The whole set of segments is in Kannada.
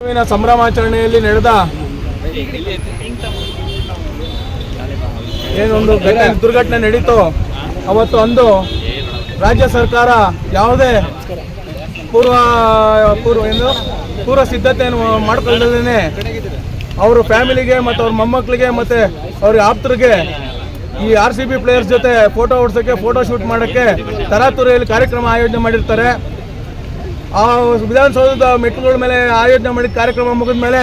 ಹುಟ್ಟುಹಬ್ಬವಿನ ಸಂಭ್ರಮಾಚರಣೆಯಲ್ಲಿ ನಡೆದ ಏನೊಂದು ಘಟನೆ, ದುರ್ಘಟನೆ ನಡೀತು ಅವತ್ತು ಅಂದು ರಾಜ್ಯ ಸರ್ಕಾರ ಯಾವುದೇ ಪೂರ್ವ ಪೂರ್ವ ಏನು, ಪೂರ್ವ ಸಿದ್ಧತೆಯನ್ನು ಮಾಡ್ಕೊಳ್ಳದೇ ಅವ್ರ ಫ್ಯಾಮಿಲಿಗೆ ಮತ್ತು ಅವ್ರ ಮೊಮ್ಮಕ್ಕಳಿಗೆ ಮತ್ತು ಅವ್ರ ಆಪ್ತರಿಗೆ ಈ ಆರ್ ಸಿ ಬಿ ಪ್ಲೇಯರ್ಸ್ ಜೊತೆ ಫೋಟೋ ಹೊಡ್ಸೋಕ್ಕೆ, ಫೋಟೋ ಶೂಟ್ ಮಾಡೋಕ್ಕೆ ತರಾತುರಿಯಲ್ಲಿ ಕಾರ್ಯಕ್ರಮ ಆಯೋಜನೆ ಮಾಡಿರ್ತಾರೆ. ಆ ವಿಧಾನಸೌಧದ ಮೆಟ್ಟಿಲುಗಳ ಮೇಲೆ ಆಯೋಜನೆ ಮಾಡಿದ ಕಾರ್ಯಕ್ರಮ ಮುಗಿದ ಮೇಲೆ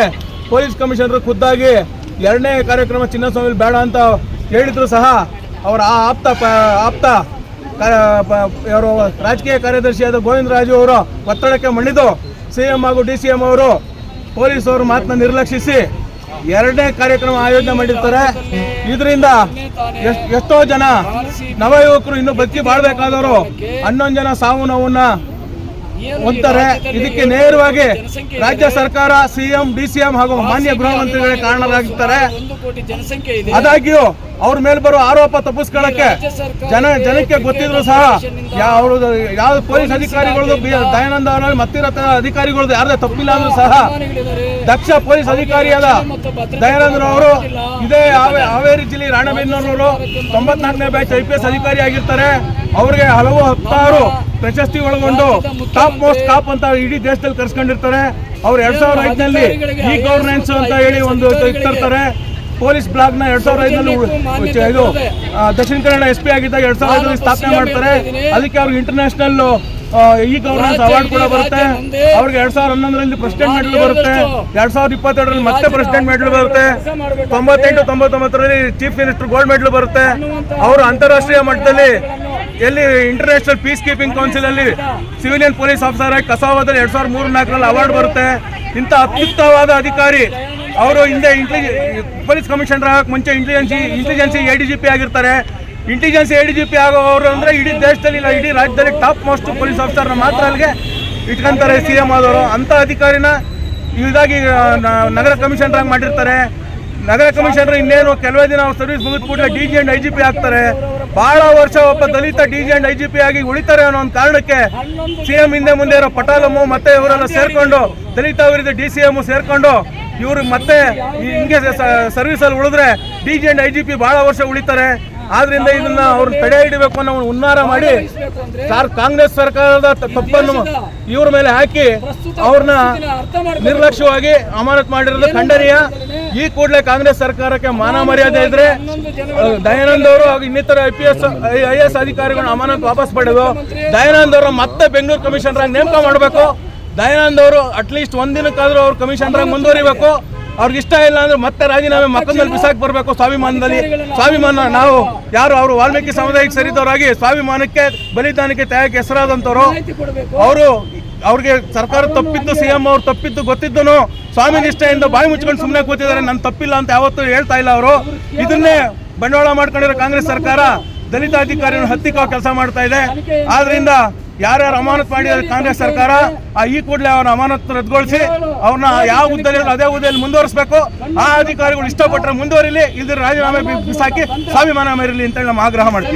ಪೊಲೀಸ್ ಕಮಿಷನರ್ ಖುದ್ದಾಗಿ ಎರಡನೇ ಕಾರ್ಯಕ್ರಮ ಚಿನ್ನಸ್ವಾಮಿ ಬೇಡ ಅಂತ ಹೇಳಿದ್ರು ಸಹ ಅವರ ಆ ಆಪ್ತ ಆಪ್ತ ಇವರು ರಾಜಕೀಯ ಕಾರ್ಯದರ್ಶಿಯಾದ ಗೋವಿಂದ ರಾಜು ಅವರು ಒತ್ತಡಕ್ಕೆ ಮಣಿದು ಸಿ ಎಂ ಹಾಗೂ ಡಿ ಸಿ ಎಂ ಅವರು ಪೊಲೀಸ್ ಅವರು ಮಾತನ್ನ ನಿರ್ಲಕ್ಷಿಸಿ ಎರಡನೇ ಕಾರ್ಯಕ್ರಮ ಆಯೋಜನೆ ಮಾಡಿರ್ತಾರೆ. ಇದರಿಂದ ಎಷ್ಟ್- ಜನ ನವಯುವಕರು ಇನ್ನು ಬದುಕಿ ಬಾಳ್ಬೇಕಾದವರು. ಹನ್ನೊಂದು ಜನ ಸಾವು ನೋವನ್ನ ಹೊಂತಾರೆ ಇದಕ್ಕೆ ನೇರವಾಗಿ ರಾಜ್ಯ ಸರ್ಕಾರ ಸಿಎಂ ಡಿಸಿಎಂ ಹಾಗೂ ಮಾನ್ಯ ಗೃಹ ಮಂತ್ರಿಗಳೇ ಕಾರಣರಾಗಿರ್ತಾರೆ. ಆದಾಗ್ಯೂ ಅವ್ರ ಮೇಲೆ ಬರುವ ಆರೋಪ ತಪ್ಪಿಸ್ಕೊಳ್ಳಕ್ಕೆ ಜನ ಜನಕ್ಕೆ ಗೊತ್ತಿದ್ರು ಸಹ ಯಾವ ಯಾವ ಪೊಲೀಸ್ ಅಧಿಕಾರಿಗಳದ್ದು ದಯಾನಂದ ಅವರ ಮತ್ತಿರ ಅಧಿಕಾರಿಗಳದ್ದು ಯಾರದೇ ತಪ್ಪಿಲ್ಲ ಅಂದ್ರೂ ಸಹ. ದಕ್ಷ ಪೊಲೀಸ್ ಅಧಿಕಾರಿಯಾದ ದಯಾನಂದ್ರ ಅವರು ಇದೇ ಹಾವೇ ಹಾವೇರಿ ಜಿಲ್ಲೆ ರಾಣೆಬೆನ್ನೂರವರು ತೊಂಬತ್ನಾಲ್ಕನೇ ಬ್ಯಾಚ್ ಐ ಪಿ ಎಸ್ ಅಧಿಕಾರಿ ಆಗಿರ್ತಾರೆ. ಅವ್ರಿಗೆ ಹಲವು ಹತ್ತಾರು ಪ್ರಶಸ್ತಿ ಒಳಗೊಂಡು ಟಾಪ್ ಮೋಸ್ಟ್ ಟಾಪ್ ಅಂತ ಇಡೀ ದೇಶದಲ್ಲಿ ಕರ್ಸ್ಕೊಂಡಿರ್ತಾರೆ. ಅವ್ರು ಎರಡ್ ಸಾವಿರದ ಐದನಲ್ಲಿ ಇ ಗವರ್ನೆನ್ಸ್ ಅಂತ ಹೇಳಿ ಒಂದು ಇಟ್ಟಿರ್ತಾರೆ ಪೊಲೀಸ್ ಬ್ಲಾಕ್ನ ಎರಡ್ ಸಾವಿರದ ಐದರಲ್ಲಿ ಇದು ದಕ್ಷಿಣ ಕನ್ನಡ ಎಸ್ ಪಿ ಆಗಿದ್ದಾಗ ಎರಡ್ ಸಾವಿರದ ಐದರಲ್ಲಿ ಸ್ಥಾಪನೆ ಮಾಡ್ತಾರೆ. ಅದಕ್ಕೆ ಅವ್ರಿಗೆ ಇಂಟರ್ನ್ಯಾಷನಲ್ ಇ ಗವರ್ನೆನ್ಸ್ ಅವಾರ್ಡ್ ಕೂಡ ಬರುತ್ತೆ. ಅವ್ರಿಗೆ ಎರಡ್ ಸಾವಿರದ ಹನ್ನೊಂದರಲ್ಲಿ ಪ್ರೆಸಿಡೆಂಟ್ ಮೆಡಲ್ ಬರುತ್ತೆ. ಎರಡ್ ಸಾವಿರದ ಇಪ್ಪತ್ತೆರಡರಲ್ಲಿ ಮತ್ತೆ ಪ್ರೆಸಿಡೆಂಟ್ ಮೆಡಲ್ ಬರುತ್ತೆ. ತೊಂಬತ್ತೆಂಟು ತೊಂಬತ್ತೊಂಬತ್ತರಲ್ಲಿ ಚೀಫ್ ಮಿನಿಸ್ಟರ್ ಗೋಲ್ಡ್ ಮೆಡಲ್ ಬರುತ್ತೆ. ಅವರು ಅಂತಾರಾಷ್ಟ್ರೀಯ ಮಟ್ಟದಲ್ಲಿ ಎಲ್ಲಿ ಇಂಟರ್ನ್ಯಾಷನಲ್ ಪೀಸ್ ಕೀಪಿಂಗ್ ಕೌನ್ಸಿಲ್ ಅಲ್ಲಿ ಸಿವಿಲಿಯನ್ ಪೊಲೀಸ್ ಆಫೀಸರ್ ಆಗಿ ಕಸಾವದಲ್ಲಿ ಎರಡ್ ಸಾವಿರದ ಮೂರು ನಾಲ್ಕರಲ್ಲಿ ಅವಾರ್ಡ್ ಬರುತ್ತೆ. ಇಂಥ ಅತ್ಯುತ್ತಮವಾದ ಅಧಿಕಾರಿ ಅವರು ಹಿಂದೆ ಇಂಟೆಲಿ ಪೊಲೀಸ್ ಕಮಿಷನರ್ ಆಗಕ್ಕೆ ಮುಂಚೆ intelligence intelligence A D G P ಆಗಿರ್ತಾರೆ. Intelligence A D G P ಆಗೋರು ಅಂದರೆ ಇಡೀ ದೇಶದಲ್ಲಿ ಇಲ್ಲ, ಇಡೀ ರಾಜ್ಯದಲ್ಲಿ ಟಾಪ್ ಮೋಸ್ಟ್ ಪೊಲೀಸ್ ಆಫೀಸರ್ನ ಮಾತ್ರ ಅಲ್ಲಿಗೆ ಇಟ್ಕೊಂತಾರೆ ಸಿ ಎಂ ಆದವರು. ಅಂಥ ಅಧಿಕಾರಿನ ಇದಾಗಿ ನಗರ ಕಮಿಷನರ್ ಆಗಿ ಮಾಡಿರ್ತಾರೆ. ನಗರ ಕಮಿಷನರ್ ಇನ್ನೇನು ಕೆಲವೇ ದಿನ ಸರ್ವಿಸ್ ಮುಗಿದ ಕೂಡಲೇ D G and I G P ಆಗ್ತಾರೆ. ಬಹಳ ವರ್ಷ ಒಬ್ಬ Dalit D G and I G P ಆಗಿ ಉಳಿತಾರೆ ಅನ್ನೋ ಒಂದು ಕಾರಣಕ್ಕೆ ಸಿ ಎಂ ಹಿಂದೆ ಮುಂದೆ ಇರೋ ಪಟಾಲಮ್ಮು ಮತ್ತೆ ಇವರೆಲ್ಲ ಸೇರ್ಕೊಂಡು, ದಲಿತ ವಿರುದ್ಧ ಡಿ ಸಿ ಎಂ ಸೇರ್ಕೊಂಡು, ಇವರು ಮತ್ತೆ ಹಿಂಗೆ ಸರ್ವಿಸ್ ಅಲ್ಲಿ ಉಳಿದ್ರೆ D G and I G P ಬಹಳ ವರ್ಷ ಉಳಿತಾರೆ. ಆದ್ರಿಂದ ಇದನ್ನ ಅವ್ರನ್ನ ತಡೆ ಹಿಡಬೇಕು ಅನ್ನೋ ಉನ್ನಾರ ಮಾಡಿ ಕಾಂಗ್ರೆಸ್ ಸರ್ಕಾರದ ತಪ್ಪನ್ನು ಇವ್ರ ಮೇಲೆ ಹಾಕಿ, ಅವ್ರನ್ನ ನಿರ್ಲಕ್ಷ್ಯವಾಗಿ ಅಮಾನತ್ ಮಾಡಿರೋದು ಖಂಡನೀಯ. ಈ ಕೂಡಲೇ ಕಾಂಗ್ರೆಸ್ ಸರ್ಕಾರಕ್ಕೆ ಮಾನ ಮರ್ಯಾದೆ ಇದ್ರೆ ದಯಾನಂದ ಅವರು ಹಾಗೂ ಇನ್ನಿತರ I P S I S ಅಧಿಕಾರಿಗಳನ್ನ ಅಮಾನತ್ ವಾಪಸ್ ಪಡೆದು ದಯಾನಂದ್ ಅವರು ಮತ್ತೆ ಬೆಂಗಳೂರು ಕಮಿಷನರ್ ಆಗಿ ನೇಮಕ ಮಾಡಬೇಕು. ದಯಾನಂದ್ ಅವರು ಅಟ್ಲೀಸ್ಟ್ ಒಂದಿನಕ್ಕಾದ್ರೂ ಅವ್ರು ಕಮಿಷನರ್ ಆಗಿ ಮುಂದುವರಿಬೇಕು. ಅವ್ರಿಗೆ ಇಷ್ಟ ಇಲ್ಲ ಅಂದ್ರೆ ಮತ್ತೆ ರಾಜೀನಾಮೆ ಮಕ್ಕಳಲ್ಲಿ ಬಿಸಾಕ್ ಬರಬೇಕು ಸ್ವಾಭಿಮಾನದಲ್ಲಿ. ಸ್ವಾಭಿಮಾನ ನಾವು ಯಾರು ಅವರು ವಾಲ್ಮೀಕಿ ಸಮುದಾಯಕ್ಕೆ ಸೇರಿದವರಾಗಿ ಸ್ವಾಭಿಮಾನಕ್ಕೆ ಬಲಿದಾನಕ್ಕೆ ತ್ಯಾಗಕ್ಕೆ ಹೆಸರಾದಂಥವ್ರು ಅವರು ಅವ್ರಿಗೆ ಸರ್ಕಾರ ತಪ್ಪಿದ್ದು ಸಿ ಎಂ ಅವ್ರು ತಪ್ಪಿದ್ದು ಗೊತ್ತಿದ್ದನು. ಸ್ವಾಮಿ ನಿಷ್ಠೆಯಿಂದ ಬಾಯಿ ಮುಚ್ಕೊಂಡು ಸುಮ್ಮನೆ ಕೂತಿದ್ದಾರೆ. ನನ್ನ ತಪ್ಪಿಲ್ಲ ಅಂತ ಯಾವತ್ತೂ ಹೇಳ್ತಾ ಇಲ್ಲ ಅವರು. ಇದನ್ನೇ ಬಂಡವಾಳ ಮಾಡ್ಕೊಂಡಿರೋ ಕಾಂಗ್ರೆಸ್ ಸರ್ಕಾರ ದಲಿತ ಅಧಿಕಾರಿಯನ್ನು ಹತ್ತಿಕ್ಕೋ ಕೆಲಸ ಮಾಡ್ತಾ ಇದೆ. ಆದ್ರಿಂದ ಯಾರ್ಯಾರು ಅಮಾನತ್ ಮಾಡಿದ್ದಾರೆ ಕಾಂಗ್ರೆಸ್ ಸರ್ಕಾರ, ಆ ಈ ಕೂಡಲೇ ಅವರ ಅಮಾನತ್ ರದ್ದುಗೊಳಿಸಿ ಅವ್ರನ್ನ ಯಾವ ಹುದ್ದೆಯಲ್ಲಿ ಅದೇ ಹುದ್ದೆಯಲ್ಲಿ ಮುಂದುವರಿಸಬೇಕು. ಆ ಅಧಿಕಾರಿಗಳು ಇಷ್ಟಪಟ್ಟರೆ ಮುಂದುವರಿಲಿ ಇಲ್ದಿರ ರಾಜೀನಾಮೆ ಬಿಸಾಕಿ ಸ್ವಾಭಿಮಾನ ಮೇರಿಲಿ ಅಂತ ನಾವು ಆಗ್ರಹ ಮಾಡ್ತೀವಿ.